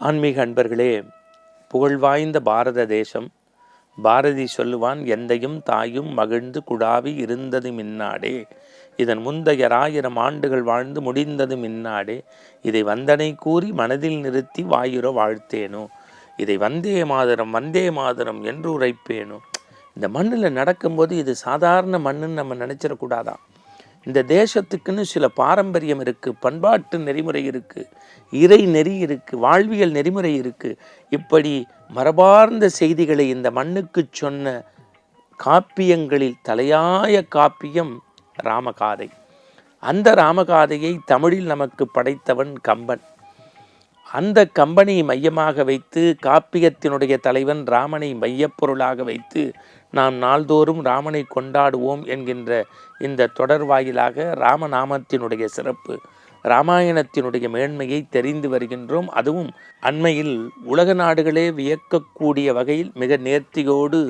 ஆன்மீக அன்பர்களே புகழ்வாய்ந்த பாரத தேசம் பாரதி சொல்லுவான் எந்தையும் தாயும் மகிழ்ந்து குடாவி இருந்தது மின்னாடே. இதன் முந்தைய ஆயிரம் ஆண்டுகள் வாழ்ந்து முடிந்தது மின்னாடே. இதை வந்தனை கூறி மனதில் நிறுத்தி வாயுர வாழ்த்தேனோ? இதை வந்தே மாதரம் வந்தே மாதரம் என்று உரைப்பேனோ? இந்த மண்ணில் நடக்கும்போது இது சாதாரண மண்ணுன்னு நம்ம நினச்சிடக்கூடாதான் இந்த தேசத்துக்குன்னு சில பாரம்பரியம் இருக்குது பண்பாட்டு நெறிமுறை இருக்குது இறை நெறி இருக்குது வாழ்வியல் நெறிமுறை இருக்குது இப்படி மரபார்ந்த செய்திகளை இந்த மண்ணுக்கு சொன்ன காப்பியங்களில் தலையாய காப்பியம் ராமகாதை. அந்த ராமகாதையை தமிழில் நமக்கு படைத்தவன் கம்பன். அந்த கம்பனை மையமாக வைத்து காப்பியத்தினுடைய தலைவன் ராமனை மையப்பொருளாக வைத்து நாம் நாள்தோறும் ராமனை கொண்டாடுவோம் என்கின்ற இந்த தொடர் வாயிலாக ராமநாமத்தினுடைய சிறப்பு ராமாயணத்தினுடைய மேன்மையை தெரிந்து வருகின்றோம். அதுவும் அண்மையில் உலக நாடுகளே வியக்கக்கூடிய வகையில் மிக நேர்த்தியோடு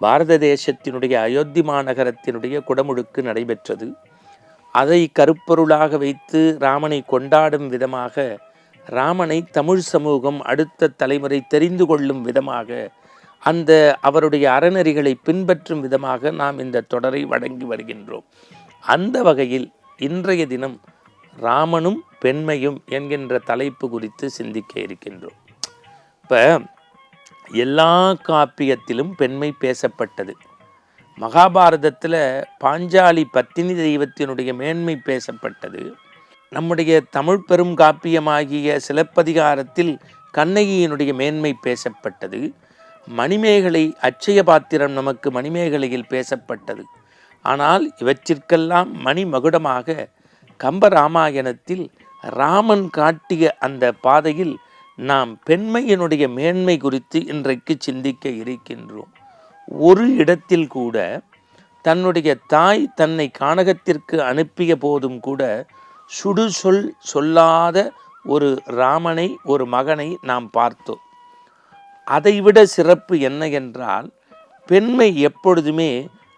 பாரத தேசத்தினுடைய அயோத்தி மாநகரத்தினுடைய குடமுழுக்கு நடைபெற்றது. அதை கருப்பொருளாக வைத்து ராமனை கொண்டாடும் விதமாக ராமனை தமிழ் சமூகம் அடுத்த தலைமுறை தெரிந்து கொள்ளும் விதமாக அந்த அவருடைய அறநெறிகளை பின்பற்றும் விதமாக நாம் இந்த தொடரை வழங்கி வருகின்றோம். அந்த வகையில் இன்றைய தினம் ராமனும் பெண்மையும் என்கின்ற தலைப்பு குறித்து சிந்திக்க இருக்கின்றோம். இப்போ எல்லா காப்பியத்திலும் பெண்மை பேசப்பட்டது. மகாபாரதத்தில் பாஞ்சாலி பத்தினி தெய்வத்தினுடைய மேன்மை பேசப்பட்டது. நம்முடைய தமிழ் பெரும் காப்பியமாகிய சிலப்பதிகாரத்தில் கண்ணகியினுடைய மேன்மை பேசப்பட்டது. மணிமேகலை அச்சய பாத்திரம் நமக்கு மணிமேகலையில் பேசப்பட்டது. ஆனால் இவற்றிற்கெல்லாம் மணிமகுடமாக கம்பராமாயணத்தில் ராமன் காட்டிய அந்த பாதையில் நாம் பெண்மையினுடைய மேன்மை குறித்து இன்றைக்கு சிந்திக்க இருக்கின்றோம். ஒரு இடத்தில் கூட தன்னுடைய தாய் தன்னை கானகத்திற்கு அனுப்பிய போதும் கூட சுடு சொல் சொல்லாத ஒரு ராமனை ஒரு மகனை நாம் பார்த்தோம். அதைவிட சிறப்பு என்ன என்றால் பெண்மை எப்பொழுதுமே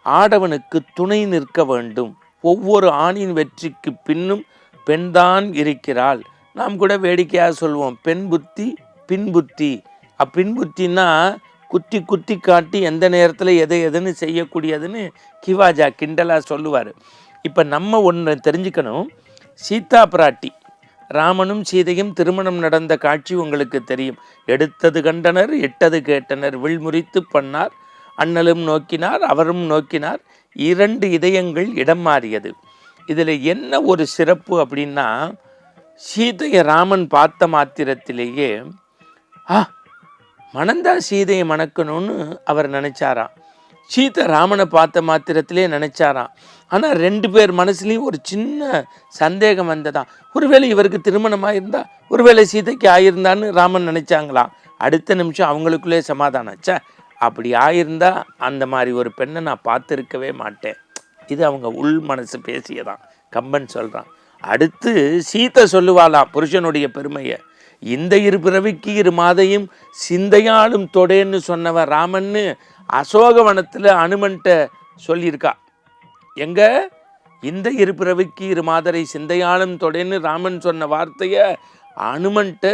ஆடவனுக்கு துணை நிற்க வேண்டும். ஒவ்வொரு ஆணின் வெற்றிக்கு பின்னும் பெண்தான் இருக்கிறாள். நாம் கூட வேடிக்கையாக சொல்லுவோம் பெண் புத்தி பின் புத்தி. அப்பின் புத்தின்னா குத்தி குத்தி காட்டி எந்த நேரத்தில் எதை எதுன்னு செய்யக்கூடியதுன்னு கிவாஜா கிண்டலாக சொல்லுவார். இப்போ நம்ம ஒன்று தெரிஞ்சுக்கணும். சீதா பிராட்டி ராமனும் சீதையும் திருமணம் நடந்த காட்சி உங்களுக்கு தெரியும். எடுத்தது கண்டனர் இட்டது கேட்டனர். வில்முறித்து பண்ணார். அண்ணலும் நோக்கினார் அவரும் நோக்கினார். இரண்டு இதயங்கள் இடம் மாறியது. இதில் என்ன ஒரு சிறப்பு அப்படின்னா சீதையை ராமன் பார்த்த மாத்திரத்திலேயே ஆ மணந்தா சீதையை மணக்கணும்னு அவர் நினச்சாராம். சீதை ராமனை பார்த்த மாத்திரத்திலே நினச்சாராம். ஆனால் ரெண்டு பேர் மனசுலேயும் ஒரு சின்ன சந்தேகம் வந்ததான் ஒருவேளை இவருக்கு திருமணமாக இருந்தால் ஒருவேளை சீதைக்கு ஆயிருந்தான்னு ராமன் நினச்சாங்களாம். அடுத்த நிமிஷம் அவங்களுக்குள்ளே சமாதானம். ச்சே அப்படி ஆயிருந்தா அந்த மாதிரி ஒரு பெண்ணை நான் பார்த்துருக்கவே மாட்டேன். இது அவங்க உள் மனசு பேசியதான் கம்பன் சொல்கிறான் அடுத்து சீத்தை சொல்லுவாளாம் புருஷனுடைய பெருமையை. இந்த இரு பிறவிக்கு இரு மாதையும் சிந்தையாலும் தொடேன்னு சொன்னவன் ராமன்னு அசோகவனத்தில் அனுமன்ட்ட சொல்லியிருக்கா. எங்கே? இந்த இரு பிறவிக்கு இரு மாதரை சிந்தையாலும் தொடேன்னு ராமன் சொன்ன வார்த்தையை அனுமன்ட்ட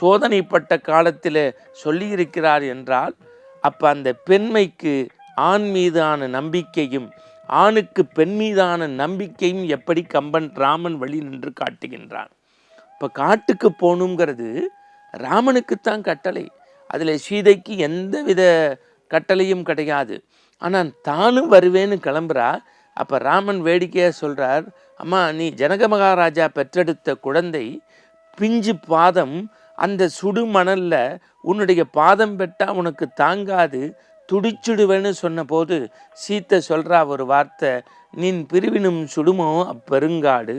சோதனைப்பட்ட காலத்தில் சொல்லியிருக்கிறார் என்றால் அப்போ அந்த பெண்மைக்கு ஆண் மீதான நம்பிக்கையும் ஆணுக்கு பெண் மீதான நம்பிக்கையும் எப்படி கம்பன் ராமன் வழி நின்று காட்டுகின்றான்? இப்போ காட்டுக்கு போகணுங்கிறது ராமனுக்குத்தான் கட்டளை. அதில் சீதைக்கு எந்த வித கட்டளையும் கிடையாது. ஆனால் தானும் வருவேன்னு கிளம்புறா. அப்போ ராமன் வேடிக்கையாக சொல்கிறார் அம்மா நீ ஜனக மகாராஜா பெற்றெடுத்த குழந்தை பிஞ்சு பாதம் அந்த சுடு மணலில் உன்னுடைய பாதம் பெட்டா உனக்கு தாங்காது துடிச்சுடுவேன்னு சொன்னபோது சீத்தை சொல்கிறா ஒரு வார்த்தை நின் பிரிவினும் சுடுமோ அப்பெருங்காடு.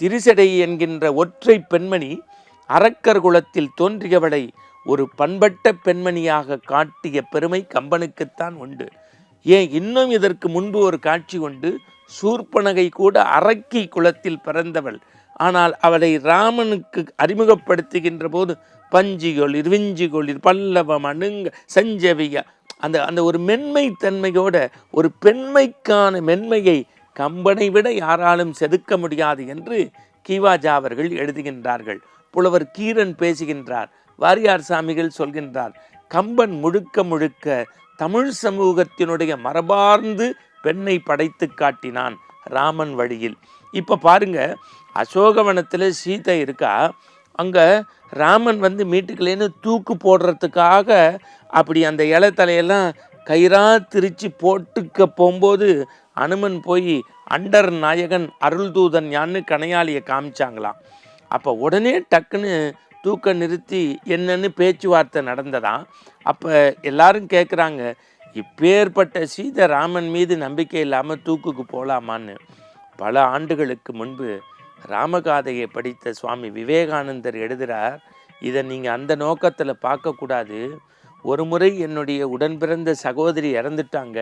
திரிசடை என்கின்ற ஒற்றை பெண்மணி அரக்கர் குலத்தில் தோன்றியவளை ஒரு பண்பட்ட பெண்மணியாக காட்டிய பெருமை கம்பனுக்குத்தான் உண்டு. ஏன் இன்னும் இதற்கு முன்பு ஒரு காட்சி உண்டு? சூர்பனகை கூட அரக்கி குலத்தில் பிறந்தவள். ஆனால் அவளை ராமனுக்கு அறிமுகப்படுத்துகின்ற போது பஞ்சிகொளிர் விஞ்சிகொளிர் பல்லவம் அணுங்க சஞ்சவிய அந்த அந்த ஒரு மென்மை தன்மையோட ஒரு பெண்மைக்கான மென்மையை கம்பனை விட யாராலும் செதுக்க முடியாது என்று கீவாஜா அவர்கள் எழுதுகின்றார்கள். புலவர் கீரன் பேசுகின்றார். வாரியார் சாமிகள் சொல்கின்றார் கம்பன் முழுக்க முழுக்க தமிழ் சமூகத்தினுடைய மரபார்ந்து பெண்ணை படைத்து காட்டினான் ராமன் வழியில். இப்போ பாருங்க அசோகவனத்தில் சீதை இருக்கா? அங்கே ராமன் வந்து மீட்டுக்கலேன்னு தூக்கு போடுறதுக்காக அப்படி அந்த இலை தலையெல்லாம் கயிறா திரிச்சு போட்டுக்க போகும்போது அனுமன் போய் அண்டர் நாயகன் அருள்தூதன் யான்னு கனையாளியை காமிச்சாங்களாம். அப்போ உடனே டக்குன்னு தூக்க நிறுத்தி என்னன்னு பேச்சுவார்த்தை நடந்ததாம். அப்போ எல்லாரும் கேட்குறாங்க இப்பேற்பட்ட சீத ராமன் மீது நம்பிக்கை இல்லாமல் தூக்குக்கு போகலாமான்னு பல ஆண்டுகளுக்கு முன்பு ராமகாதையை படித்த சுவாமி விவேகானந்தர் எழுதுகிறார் இதை நீங்கள் அந்த நோக்கத்தில் பார்க்கக்கூடாது. ஒரு முறை என்னுடைய உடன்பிறந்த சகோதரி இறந்துட்டாங்க.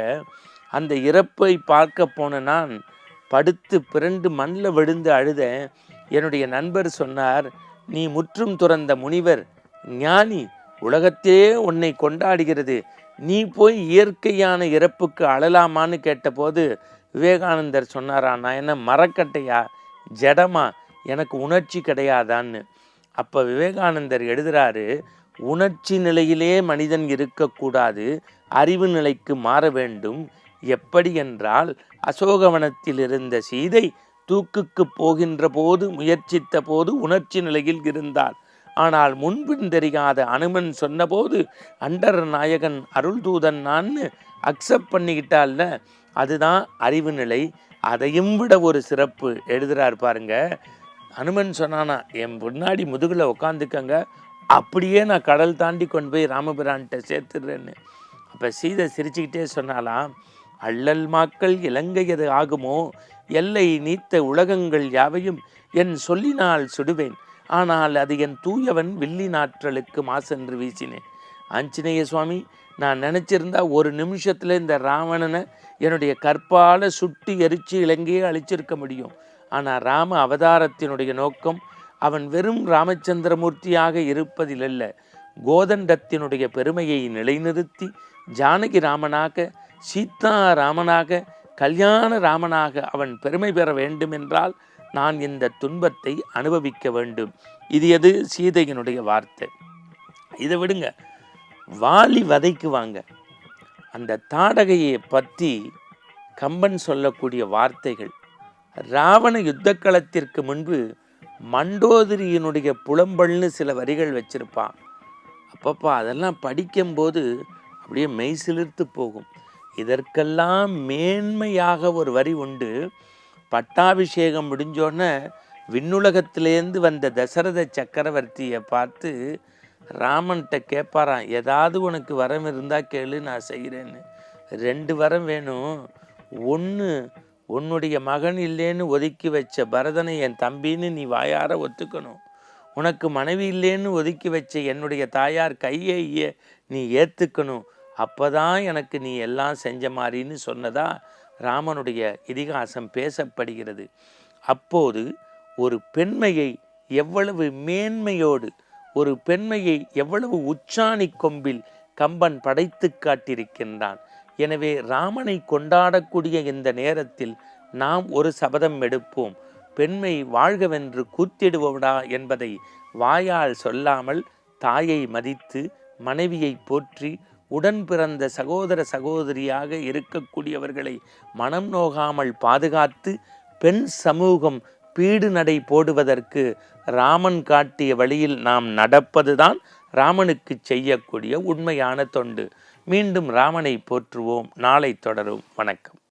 அந்த இறப்பை பார்க்க போன நான் படுத்து பிறண்டு மண்ணில் விழுந்து அழுத என்னுடைய நண்பர் சொன்னார் நீ முற்றும் துறந்த முனிவர் ஞானி உலகத்தே உன்னை கொண்டாடுகிறது. நீ போய் இயற்கையான இறப்புக்கு அழலாமான்னு கேட்டபோது விவேகானந்தர் சொன்னாரா நான் என்ன மரக்கட்டையா ஜடமா எனக்கு உணர்ச்சி கிடையாதான்னு. அப்போ விவேகானந்தர் எழுதுகிறாரு உணர்ச்சி நிலையிலே மனிதன் இருக்கக்கூடாது அறிவு நிலைக்கு மாற வேண்டும். எப்படி என்றால் அசோகவனத்தில் இருந்த சீதை தூக்குக்கு போகின்ற போது முயற்சித்த போது உணர்ச்சி நிலையில் இருந்தார் ஆனால் முன்பின் தெரியாத அனுமன் சொன்னபோது அண்டர் நாயகன் அருள் தூதன் நான் அக்செப்ட் பண்ணிக்கிட்டால அதுதான் அறிவு நிலை. அதையும் விட ஒரு சிறப்பு. எழுதுறார் பாருங்க. அனுமன் சொன்னானா என் முன்னாடி முதுகில் உட்காந்துக்கங்க அப்படியே நான் கடல் தாண்டி கொண்டு போய் ராமபிரான்கிட்ட சேர்த்துடுறேன்னு அப்போ சீதை சிரிச்சுக்கிட்டே சொன்னாலாம் அள்ளல் மாக்கள் இலங்கையது ஆகுமோ? எல்லை நீத்த உலகங்கள் யாவையும் என் சொல்லினால் சுடுவேன். ஆனால் அது என் தூயவன் வில்லி நாற்றலுக்கு மாசென்று வீசினேன். ஆஞ்சநேய சுவாமி நான் நினச்சிருந்தா ஒரு நிமிஷத்தில் இந்த ராவணனை என்னுடைய கற்பால சுட்டி எரிச்சு இலங்கையே அழிச்சிருக்க முடியும். ஆனால் ராம அவதாரத்தினுடைய நோக்கம் அவன் வெறும் ராமச்சந்திரமூர்த்தியாக இருப்பதிலல்ல. கோதண்டத்தினுடைய பெருமையை நிலைநிறுத்தி ஜானகி ராமனாக சீதா ராமனாக கல்யாண ராமனாக அவன் பெருமை பெற வேண்டும் என்றால் நான் இந்த துன்பத்தை அனுபவிக்க வேண்டும். இது எது? சீதையினுடைய வார்த்தை. இதை விடுங்க. வாலி வதைக்குவாங்க அந்த தாடகையை பற்றி கம்பன் சொல்லக்கூடிய வார்த்தைகள். ராவண யுத்த களத்திற்கு முன்பு மண்டோதரியினுடைய புலம்பல்னு சில வரிகள் வச்சிருப்பான். அப்பப்பா அதெல்லாம் படிக்கும்போது அப்படியே மெய் சிலிர்த்து போகும். இதற்கெல்லாம் மேன்மையாக ஒரு வரி உண்டு. பட்டாபிஷேகம் முடிஞ்சோடனே விண்ணுலகத்திலேருந்து வந்த தசரத சக்கரவர்த்தியை பார்த்து ராமன்கிட்ட கேட்பாரான் ஏதாவது உனக்கு வரம் இருந்தால் கேளு நான் செய்கிறேன்னு ரெண்டு வரம் வேணும். ஒன்று உன்னுடைய மகன் இல்லைன்னு ஒதுக்கி வச்ச பரதனை என் தம்பின்னு நீ வாயார ஒத்துக்கணும். உனக்கு மனைவி இல்லைன்னு ஒதுக்கி வச்ச என்னுடைய தாயார் கையை நீ ஏற்றுக்கணும் அப்போதான் எனக்கு நீ எல்லாம் செஞ்ச மாதிரின்னு சொன்னதா ராமனுடைய இதிகாசம் பேசப்படுகிறது. அப்போது ஒரு பெண்மையை எவ்வளவு மேன்மையோடு ஒரு பெண்மையை எவ்வளவு உச்சாணி கொம்பில் கம்பன் படைத்து காட்டியிருக்கின்றான். எனவே ராமனை கொண்டாடக்கூடிய இந்த நேரத்தில் நாம் ஒரு சபதம் எடுப்போம். பெண்மை வாழ்கவென்று கூத்திடுவோடா என்பதை வாயால் சொல்லாமல் தாயை மதித்து மனைவியை போற்றி உடன் பிறந்த சகோதர சகோதரியாக இருக்கக்கூடியவர்களை மனம் நோகாமல் பாதுகாத்து பெண் சமூகம் பீடு நடை போடுவதற்கு ராமன் காட்டிய வழியில் நாம் நடப்பதுதான் ராமனுக்கு செய்யக்கூடிய உண்மையான தொண்டு. மீண்டும் ராமனை போற்றுவோம். நாளை தொடரும். வணக்கம்.